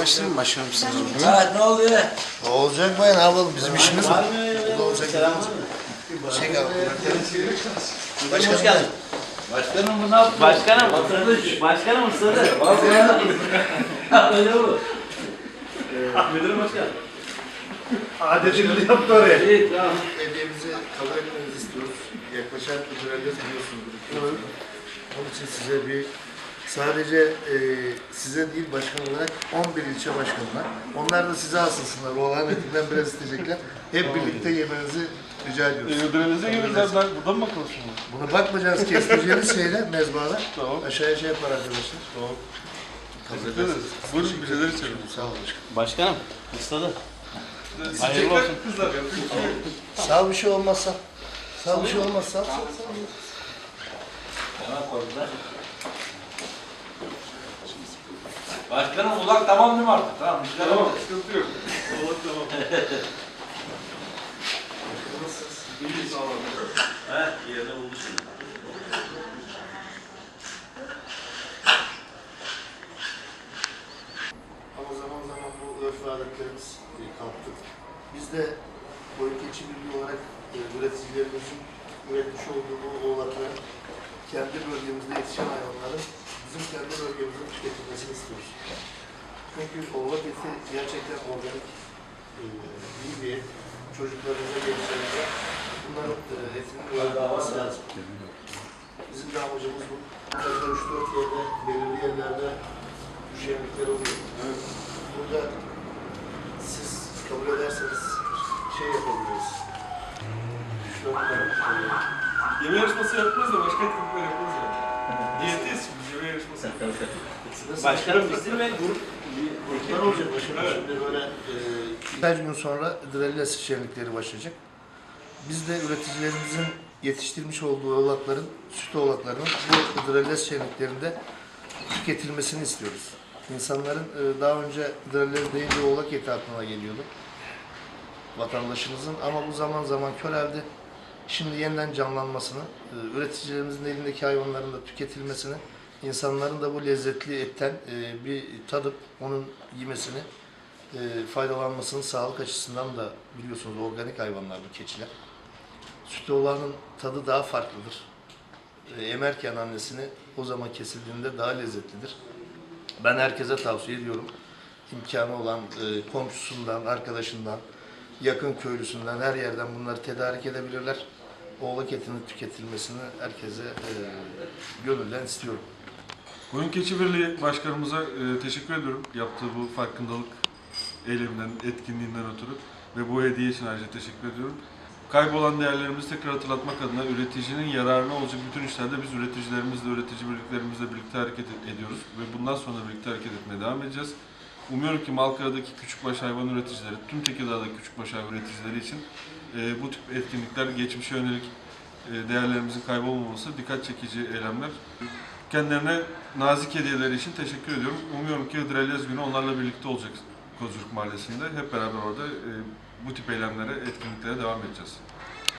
başlayayım mı başkanım size? Ha ne oluyor? Olacak bayan alalım bizim işimiz var. Bu da olacak. Çek abi. Hoş geldin. Başkanım bu ne yaptı? Başkanım ısırdı. Başkanım ısırdı. Öyle mi? Müdürüm hoş geldin. Adetini yaptı oraya. İyi tamam. Hediyemizi kabul etmenizi istiyoruz. Yaklaşan ödülleriniz biliyorsunuz. Onun için size bir sadece e, size değil başkan olarak 11 ilçe başkanına. Onlar da size asılsınlar. Oğlan etinden biraz isteyecekler. Hep birlikte yemenizi rica ediyoruz. Ödülünüze gelirler. Buradan mı konuşuyorsunuz? Buna bakmayacağız kestireceğiniz şeyler mezbada. Tamam. Aşağıya şey yapar arkadaşlar. Tamam. Teşekkür ederiz. Buyurun bir şeyler içelim. Sağ olun başkanım. Başkanım ısladı. Hayırlı olsun. Kızlar. Sağ bir şey olmazsa. Sağ bir şey olmazsa. Başkanım ulak tamam değil mi artık? Tamam Tamam, sıkıntı yok. Olur tamam. İyi sağ olun. He yerine buldu şimdi. Ama zaman zaman bu örf ve adetlerimiz kalktı. Biz de boyun keçi birliği olarak e, üreticilerimizin üretmiş olduğu bu oğlakların kendi bölgemizde yetişen hayvanların bizim kendi bölgemizde tüketilmesini istiyoruz. Çünkü oğlak eti gerçekten organik, e, iyi bir. Çocuklarımıza, gençlerimize bunların e, etinin uyarlanması lazım. Bizim de amacımız bu. Burada 3-4 yerde, belirli yerlerde bu şenlikler oluyor. Burada siz kabul ederseniz şey yapabiliriz. 3-4 tane. e, Yeme yarışması yapmaz da başka etkinlikler yaparız yani. Diyetiyiz biz yeme yarışması. Nasıl? Başkanım bizim ve grup Gruplar olacak başkanım. Şimdi böyle e, birkaç gün sonra Drelles şenlikleri başlayacak. Biz de üreticilerimizin yetiştirmiş olduğu oğlakların, süt oğlaklarının bu Drelles şenliklerinde tüketilmesini istiyoruz. İnsanların e, daha önce Drelles deyince oğlak eti aklına geliyordu. Vatandaşımızın ama bu zaman zaman köreldi. Şimdi yeniden canlanmasını, e, üreticilerimizin elindeki hayvanların da tüketilmesini, insanların da bu lezzetli etten e, bir tadıp onun yemesini, e, faydalanmasını sağlık açısından da biliyorsunuz organik hayvanlar bu keçiler. Süt olanın tadı daha farklıdır. E, emerken annesini o zaman kesildiğinde daha lezzetlidir. Ben herkese tavsiye ediyorum. İmkanı olan e, komşusundan, arkadaşından, yakın köylüsünden her yerden bunları tedarik edebilirler. Oğlak etinin tüketilmesini herkese e, gönülden istiyorum. Koyun Keçi Birliği Başkanımıza e, teşekkür ediyorum. Yaptığı bu farkındalık eyleminden, etkinliğinden ötürü ve bu hediye için ayrıca teşekkür ediyorum. Kaybolan değerlerimizi tekrar hatırlatmak adına üreticinin yararına olacak bütün işlerde biz üreticilerimizle, üretici birliklerimizle birlikte hareket ed- ediyoruz ve bundan sonra birlikte hareket etmeye devam edeceğiz. Umuyorum ki Malkara'daki küçükbaş hayvan üreticileri, tüm Tekirdağ'daki küçükbaş hayvan üreticileri için e, bu tip etkinlikler, geçmişe yönelik e, değerlerimizin kaybolmaması dikkat çekici eylemler. Kendilerine nazik hediyeleri için teşekkür ediyorum. Umuyorum ki Hıdrellez günü onlarla birlikte olacak Kozuruk Mahallesi'nde. Hep beraber orada e, bu tip eylemlere, etkinliklere devam edeceğiz.